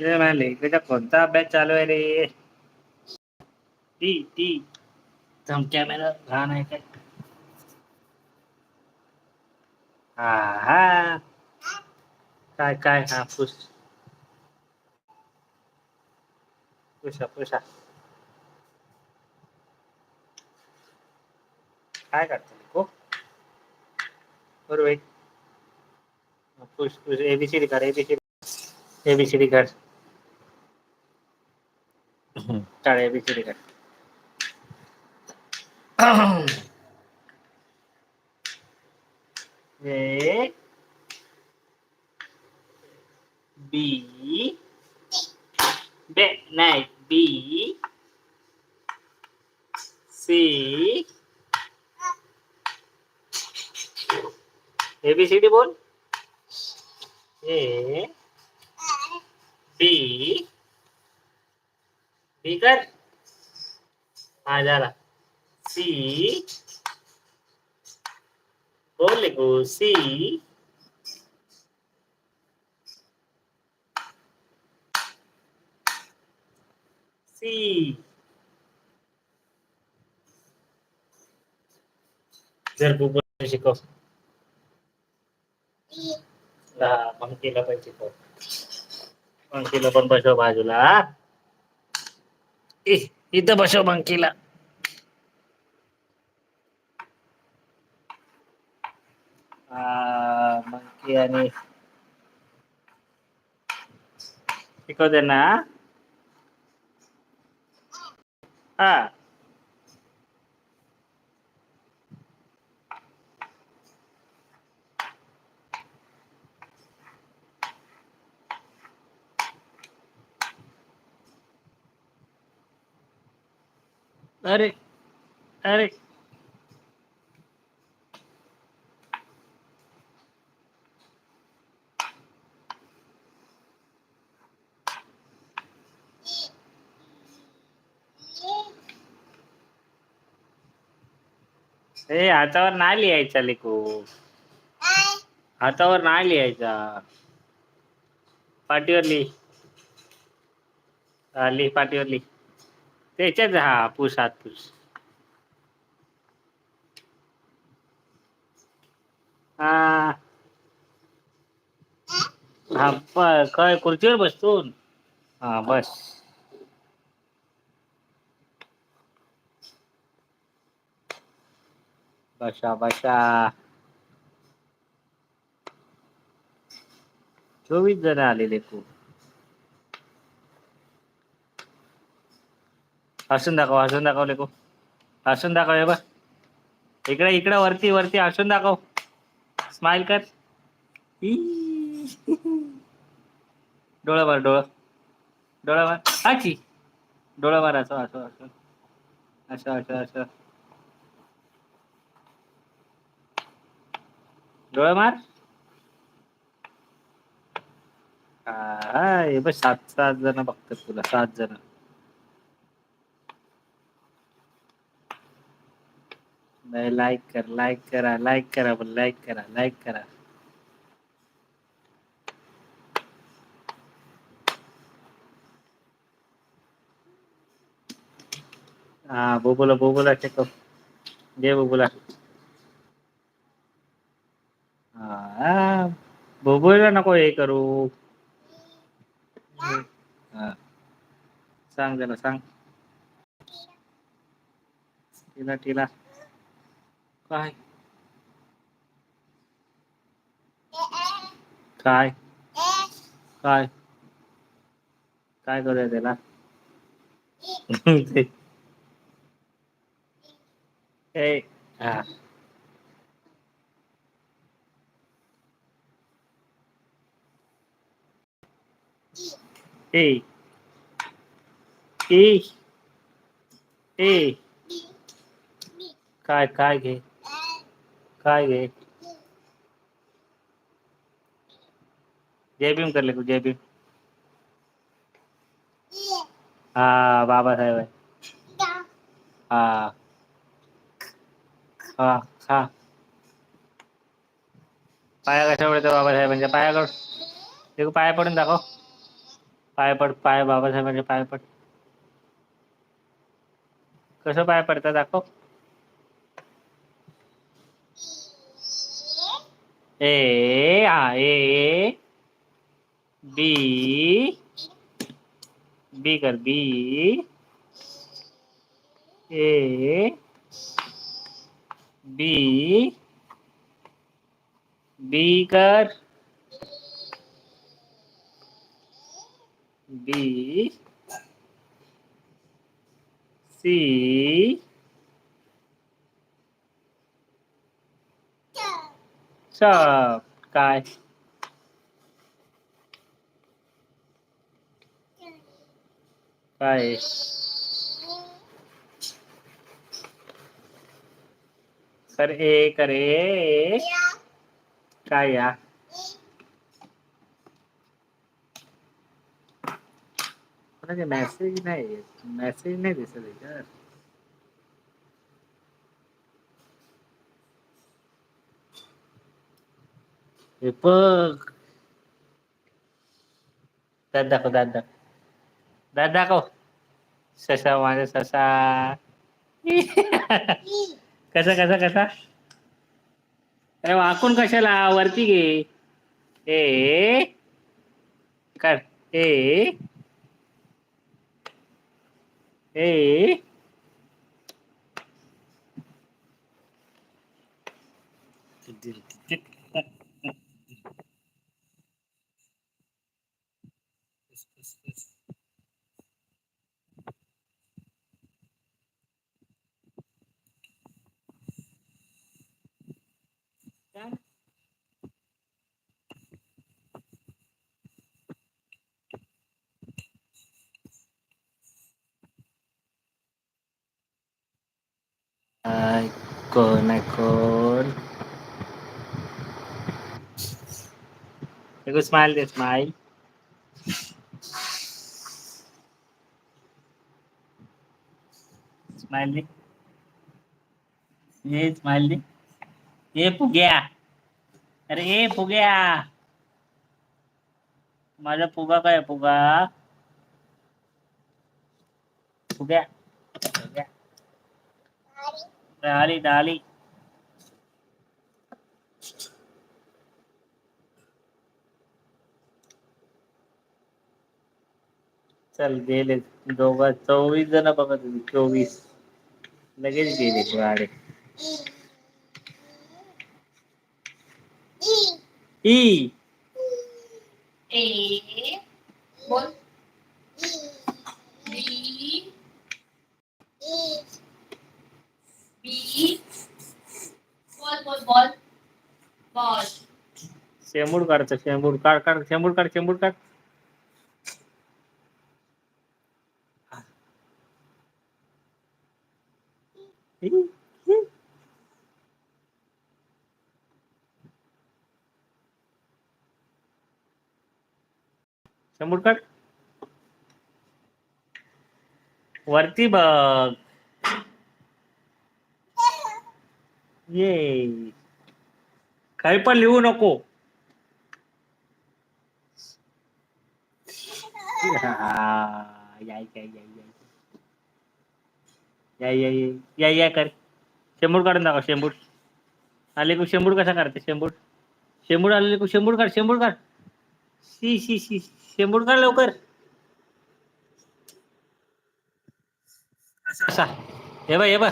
ते म्हणाले इकडचा कोणता अभ्यास चालू आहे रे टी टी धमक्या मेरा घाण आहे काय हा हा काय काय हा पुस पुसा पुसा काय करतो को बरोबर पुस पुस एबीसीडी कर A B C D A B C D कर A B C કાઢે A B. B naik. B. C. A B C D bol A. B. कर हा झाला सी बोल लेको सी सी जर बुबुल शिकव हा मंकीला पण शिकव मंकीला पण बसव बाजूला Eh, kita masuk bangkilah. Ah, bangkilah ni. Ikut dana. Ah. आणि शिकवते अरे अरे. ए हातावर नाही लिहायचा लिकू. हातावर नाही लिहायचा. पाठीवर लिह. लिह पाठीवर लिह. त्याच्यात हा पुस हात हा हा प- काय खुर्चीवर बसतून हा बस. बसा बसा. चोवीस जण आलेले खूप. हसून दाखव हसून दाखव लेको हसून दाखव हे बघ. इकडे इकडे वरती वरती हसून दाखव. स्माइल कर. डोळा डोळं मार डोळं. डोळा मार आची डोळं मार असं असं असं. असं असं असं. डोळं मार. हे बघ सात सात जण बघतात तुला सात जण. लाईक कर लाईक करा लाईक करा पण लाईक करा लाईक करा हा बोबोला बोबोला शिकव दे बोबोला हा बोबोला नको हे करू हा सांग त्याला सांग तिला तिला Khai. Khai. Khai. Khai có đề thế nào? Ê. À. Ê. Ê. Ê. Khai khai kìa. घे जय भीम कर ले जय भीम। हा बाबासाहेब आहे हा। हा हा। पाया कशा पडतो बाबासाहेबांच्या पाया कड ते पाया पडून दाखव. पाय पड, पाय बाबासाहेबांचे पाय पड. कसं पाय पडतं दाखव. A, A, B, B कर B, A, B, B कर B, C, What's up, काय? काय? कर ए कर ए. काय या? कोणाचे मेसेज नाही मेसेज नाही दिसत हे बघ. दात दाखव दात दाखव. दात दाखव. ससा माझा ससा. कसा कसा कसा? अरे वाकून कशाला? वरती घे. ए. कर ए. ए. this, this, this. Done? Icon, icon. Make smile, smile. दे ये दे ये अरे ये फुग्या माझा फुगा काय फुगा फुग्या डाली डाली। चल गेले दोघं चोवीस जण बघत चोवीस लगेच गेले गाडे. ई. A बोल. बोल बोल बोल. बोल. शेंबूड काढतो शेंबूड. काढ काढ शेंबूड काढ शेंबूड काढ. समोर वरती बघ. ये. काही पण लिहू नको. या या कर. शेंबूड काढून दाखव शेंबूड. आले शेंबूड कसा करते शेंबूड? शेंबूड आले शेंबूड काढ शेंबूड काढ. शी शी शी शेंबूड काढ लवकर. असा असा. हे बघ हे बघ.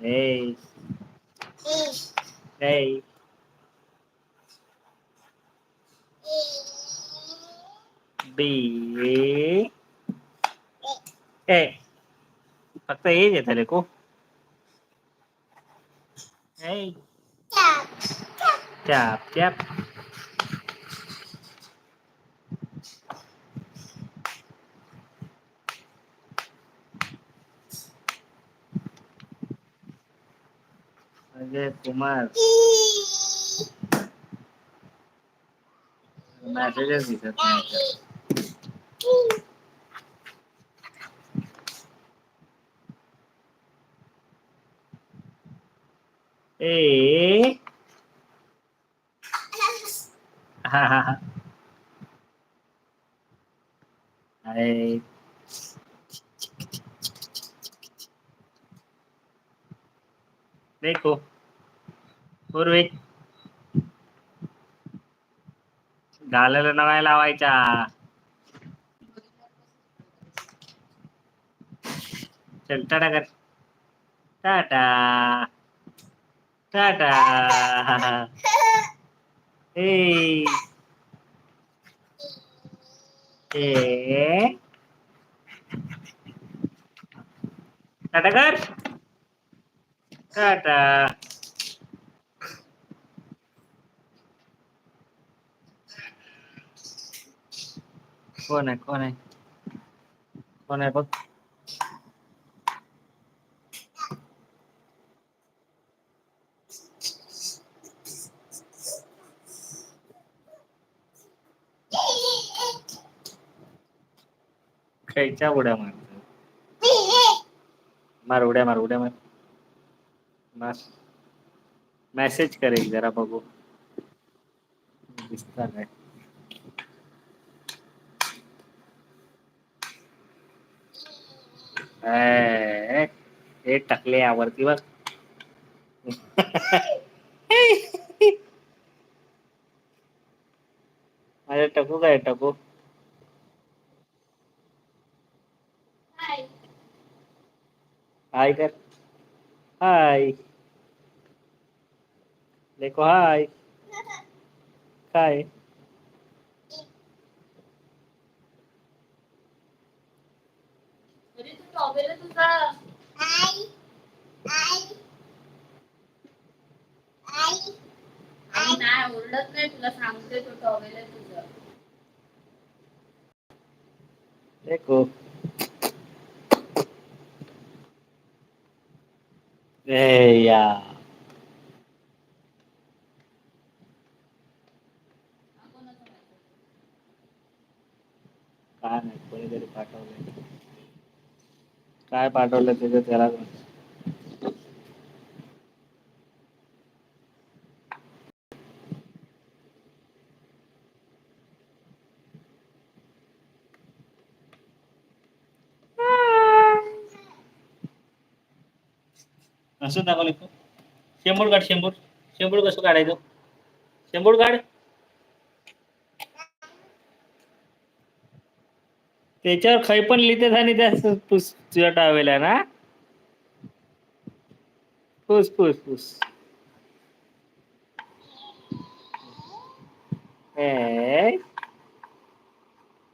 Hey. Hey. B. ए. फक्त हेच येत रे को Tap, tap. আগে তোমার মেসেজ দিতে ए हा हा हा अरे देखो पूर्वी. घालायला नवाय लावायच्या. चल टाटा कर. टाटा. टाटा ए ए टाटा कर टाटा कोण आहे कोण आहे कोण आहे बघ खायच्या उड्या मार मार उड्या मार उड्या मार. मार. मेसेज कर एक जरा बघू. दिसता काय? हे टाकले यावरती बघ. अरे टकू काय टकू? हाय कर हाय देखो हाय काय अरे तू टॉवेल तुझा आणि नाही ओरडत नाही तुला सांगते तो टॉवेल आहे तुझं देखो ए या काय नाही कोणीतरी पाठवलंय काय पाठवलं त्याचं त्याला असं दाखवलं का शेंबूड काढ शेंबूड शेंबूड कसं काढायचं? शेंबूड काढ. त्याच्यावर खै पण लिहितेस आणि त्या पुस तुझ्या टावेला ना? पुस पुस पुस. ए,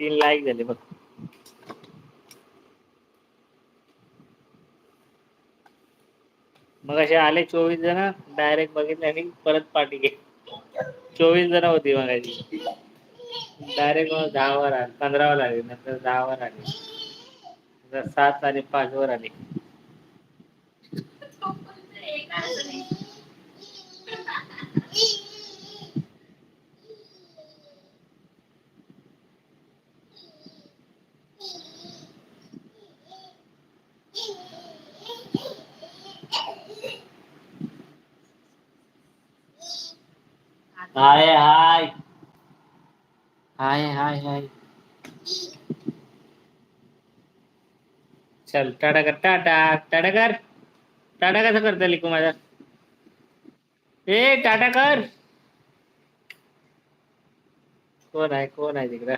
तीन लाईक झाले बघ. मग असे आले चोवीस जण डायरेक्ट बघितले आणि परत पार्टी घे चोवीस जण होती मग डायरेक्ट मग दहावर आले पंधरावर आले नंतर दहावर आले. नंतर सात आणि पाच वर आले. हाय हाय. हाय हाय हाय. चल टाटा कर टाटा टाटा कर टाटा कसं करता लिकू माझा. ए टाटा कर कोण आहे कोण आहे तिकडं?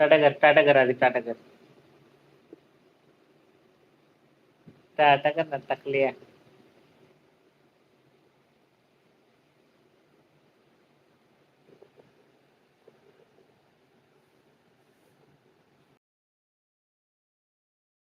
टाटा कर टाटा कर आधी टाटा कर टाटा कर ना टाकली